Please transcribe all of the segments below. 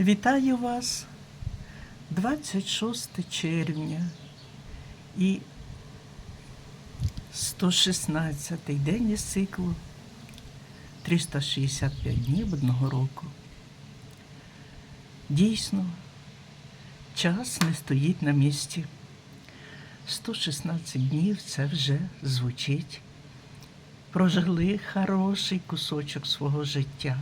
Вітаю вас 26 червня і 116-й день із циклу 365 днів одного року. Дійсно, час не стоїть на місці. 116 днів це вже звучить. Прожили хороший кусочок свого життя.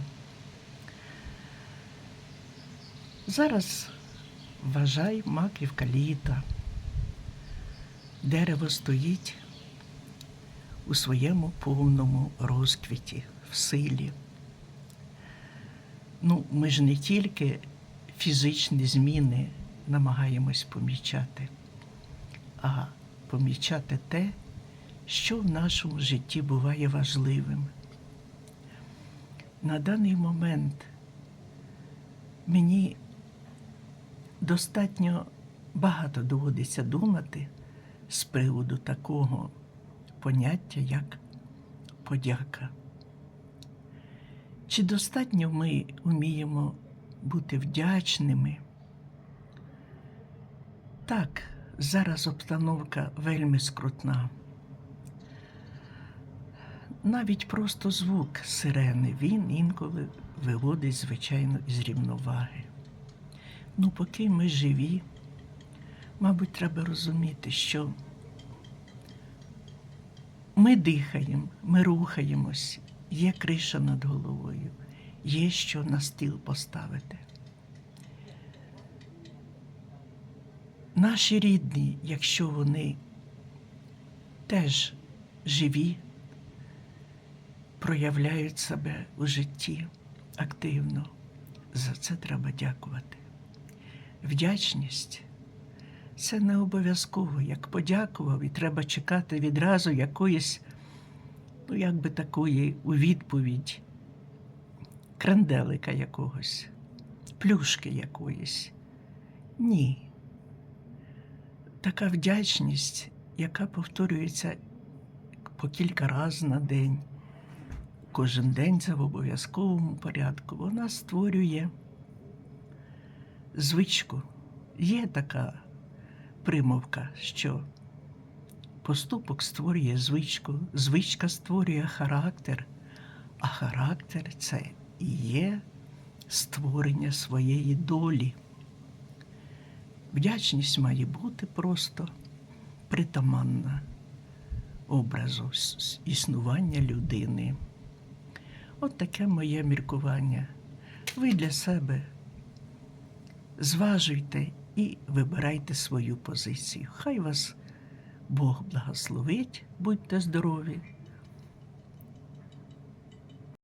Зараз вважай маківка літа. Дерево стоїть у своєму повному розквіті, в силі. Ну, ми ж не тільки фізичні зміни намагаємось помічати, а помічати те, що в нашому житті буває важливим. На даний момент мені достатньо багато доводиться думати з приводу такого поняття, як подяка. Чи достатньо ми вміємо бути вдячними? Так, зараз обстановка вельми скрутна. Навіть просто звук сирени він інколи виводить, звичайно, із рівноваги. Ну, поки ми живі, мабуть, треба розуміти, що ми дихаємо, ми рухаємось, є криша над головою, є що на стіл поставити. Наші рідні, якщо вони теж живі, проявляють себе у житті активно, за це треба дякувати. Вдячність це не обов'язково, як подякував, і треба чекати відразу якоїсь, ну, як би такої у відповідь кранделика якогось, плюшки якоїсь. Ні. Така вдячність, яка повторюється по кілька разів на день, кожен день це в обов'язковому порядку, вона створює звичку. Є така примовка, що поступок створює звичку, звичка створює характер, а характер це і є створення своєї долі. Вдячність має бути просто притаманна образу існування людини. От таке моє міркування. Ви для себе зважуйте і вибирайте свою позицію. Хай вас Бог благословить, будьте здорові